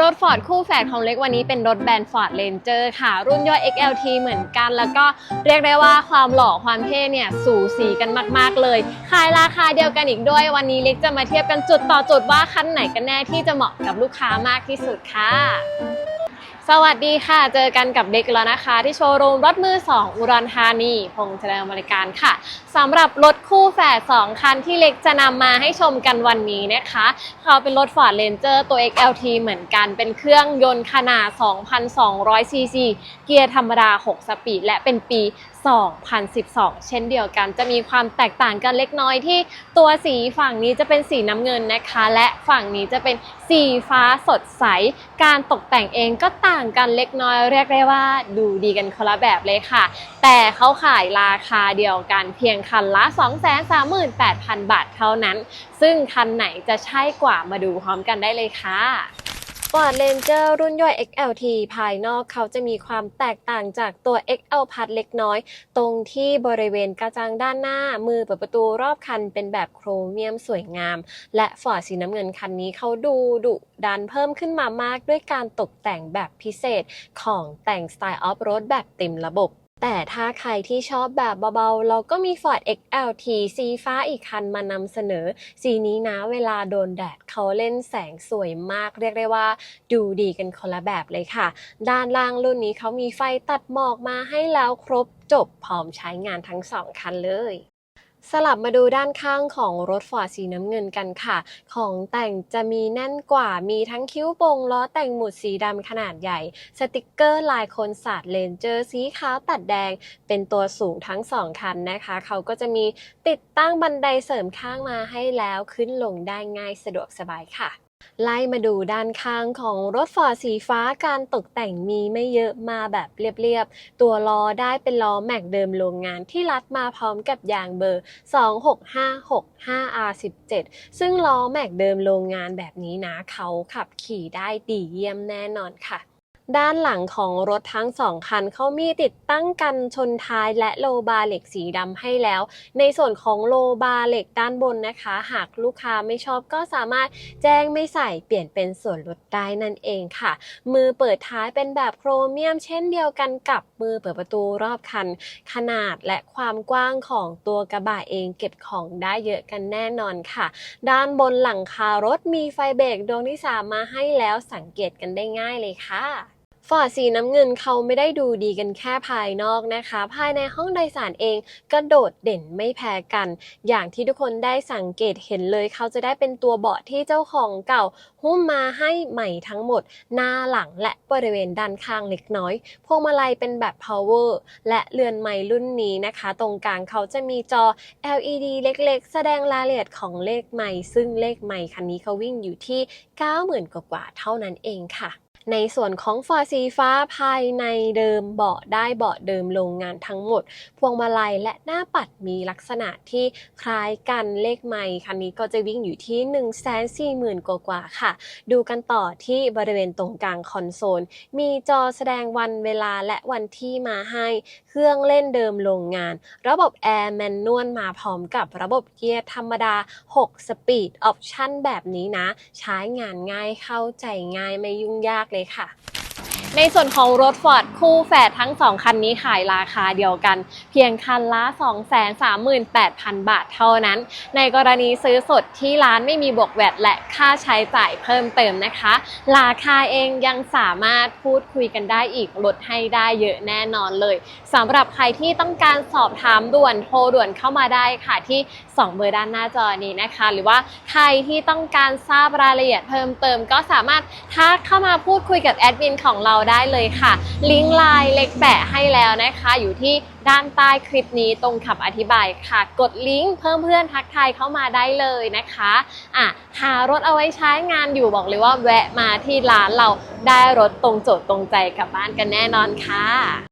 รถฟอร์ดคู่แฝดของเล็กวันนี้เป็นรถแบรนด์ฟอร์ดเลนเจอร์ค่ะ รุ่นย่อย XLT เหมือนกัน แล้วก็เรียกได้ว่าความหล่อความเท่เนี่ยสูสีกันมากๆเลย ขายราคาเดียวกันอีกด้วย วันนี้เล็กจะมาเทียบกันจุดต่อจุดว่าคันไหนกันแน่ที่จะเหมาะกับลูกค้ามากที่สุดค่ะ สวัสดีค่ะ เจอกันกับเด็กแล้วนะคะ ที่โชว์รูมรถมือ 2 อุดรธานี พงษ์เจริญบริการค่ะสำหรับรถคู่แฝด2 คันที่เล็กจะนำมาให้ชมกันวันนี้นะคะ เขาเป็นรถ Ford Ranger ตัว XLT เหมือนกัน เป็นเครื่องยนต์ขนาด 2,200ซีซีเกียร์ธรรมดา 6 สปีดและเป็นปี 2012 เช่นเดียวกัน จะมีความแตกต่างกันเล็กน้อยที่ตัวสีฝั่งนี้จะเป็นสีน้ำเงินนะคะ และฝั่งนี้จะเป็นสีฟ้าสดใส การตกแต่งเองก็ต่างกันเล็กน้อยเรียกได้ว่าดูดีกันคนละแบบเลยค่ะ แต่เขาขายราคาเดียวกันเพียงคันละ 238,000 บาทเท่านั้น ซึ่งคันไหนจะใช่กว่ามาดูพร้อมกันได้เลยค่ะ Ford Ranger รุ่นย่อย XLT ภายนอกเขาจะมีความแตกต่างจากตัว XL พัดเล็กน้อย ตรงที่บริเวณกระจังด้านหน้า มือเปิดประตูรอบคันเป็นแบบโครเมียมสวยงาม และ Ford สีน้ำเงินคันนี้เขาดูดุดันเพิ่มขึ้นมามากด้วยการตกแต่งแบบพิเศษของแต่งสไตล์ออฟโรดแบบเต็มระบบ แต่ถ้าใครที่ชอบแบบเบาๆ เราก็มี Ford XLT สีฟ้าอีกคันมานำเสนอ สีนี้นะเวลาโดนแดดเขาเล่นแสงสวยมากเรียกได้ว่าดูดีกันคนละแบบเลยค่ะ ด้านล่างรุ่นนี้เขามีไฟตัดหมอกมาให้แล้วครบจบพร้อมใช้งานทั้งสองคันเลย สลับมาดูด้านข้างของรถฟอร์ดสีน้ำเงินกันค่ะ ของแต่งจะมีแน่นกว่า มีทั้งคิ้วโปงล้อแต่งหมุดสีดำขนาดใหญ่ สติกเกอร์ลายคนสัตว์เลนเจอร์สีขาวตัดแดง เป็นตัวสูงทั้งสองคันนะคะ เขาก็จะมีติดตั้งบันไดเสริมข้างมาให้แล้วขึ้นลงได้ง่ายสะดวกสบายค่ะ ไล่มาดูด้านข้างของรถฟอร์ดสีฟ้าการตกแต่งมีไม่เยอะมาแบบเรียบๆ ตัวล้อได้เป็นล้อแม็กเดิมโรงงานที่รัดมาพร้อมกับยางเบอร์ 26565R17 ซึ่งล้อแม็กเดิมโรงงานแบบนี้นะเขาขับขี่ได้ดีเยี่ยมแน่นอนค่ะ ด้านหลังของรถทั้งสองคันเขามีติดตั้งกันชนท้ายและโลบาร์เหล็กสีดำให้แล้ว ในส่วนของโลบาร์เหล็กด้านบนนะคะ หากลูกค้าไม่ชอบก็สามารถแจ้งไม่ใส่เปลี่ยนเป็นส่วนลดได้นั่นเองค่ะ มือเปิดท้ายเป็นแบบโครเมียม เช่นเดียวกันกับมือเปิดประตูรอบคัน ขนาดและความกว้างของตัวกระบะเองเก็บของได้เยอะกันแน่นอนค่ะ ด้านบนหลังคารถมีไฟเบรกดวงที่สามมาให้แล้วสังเกตกันได้ง่ายเลยค่ะ ฟอร์ดสีน้ำเงินเขาไม่ได้ดูดีกันแค่ภายนอกนะคะ ภายในห้องโดยสารเองก็โดดเด่นไม่แพ้กัน อย่างที่ทุกคนได้สังเกตเห็นเลยเขาจะได้เป็นตัวเบาะที่เจ้าของเก่า หุ้มมาให้ใหม่ทั้งหมด หน้าหลังและบริเวณด้านข้างเล็กน้อย พวงมาลัยเป็นแบบ power และเรือนไม้รุ่นนี้นะคะ ตรงกลางเขาจะมีจอ LED เล็กๆ แสดงรายละเอียดของเลขไม้ซึ่งเลขไม้คันนี้เขาวิ่งอยู่ที่ 90,000 กว่าเท่านั้นเองค่ะ ในส่วนของฟอร์สีฟ้าภายในเดิมเบาะได้เบาะเดิมโรงงานทั้งหมด พวงมาลัยและหน้าปัดมีลักษณะที่คล้ายกันเลขไมค์คันนี้ก็จะวิ่งอยู่ที่1 4 0 0 0 0กว่ากว่าๆค่ะ ดูกันต่อที่บริเวณตรงกลางคอนโซล มีจอแสดงวันเวลาและวันที่มาให้ เครื่องเล่นเดิมโรงงาน ระบบแอร์แมนนวลมาพร้อมกับระบบเกียร์ธรรมดา 6 สปีดออปชั่นแบบนี้นะ ใช้งานง่ายเข้าใจง่ายไม่ยุ่งยากเลยค่ะ ในส่วนของรถ Ford คู่แฝดทั้ง 2 คันนี้ขายราคาเดียวกัน เพียงคันละ 238,000 บาทเท่านั้น ในกรณีซื้อสดที่ร้านไม่มีบวกแวดและค่าใช้จ่ายเพิ่มเติมนะคะ ราคาเองยังสามารถพูดคุยกันได้อีกลดให้ได้เยอะแน่นอนเลยสำหรับใครที่ต้องการสอบถามด่วนโทรด่วนเข้ามาได้ค่ะที่ 2 เบอร์ด้านหน้าจอนี้นะคะ หรือว่าใครที่ต้องการทราบรายละเอียดเพิ่มเติม ก็สามารถทักเข้ามาพูดคุยกับแอดมินของเราได้เลยค่ะ ลิงก์ไลน์เล็กแปะให้แล้วนะคะ อยู่ที่ด้านใต้คลิปนี้ตรงคำอธิบายค่ะ กดลิงก์เพิ่มเพื่อนทักทายเข้ามาได้เลยนะคะอะหารถเอาไว้ใช้งานอยู่บอกเลยว่าแวะมาที่ร้านเราได้รถตรงโจทย์ตรงใจกลับบ้านกันแน่นอนค่ะ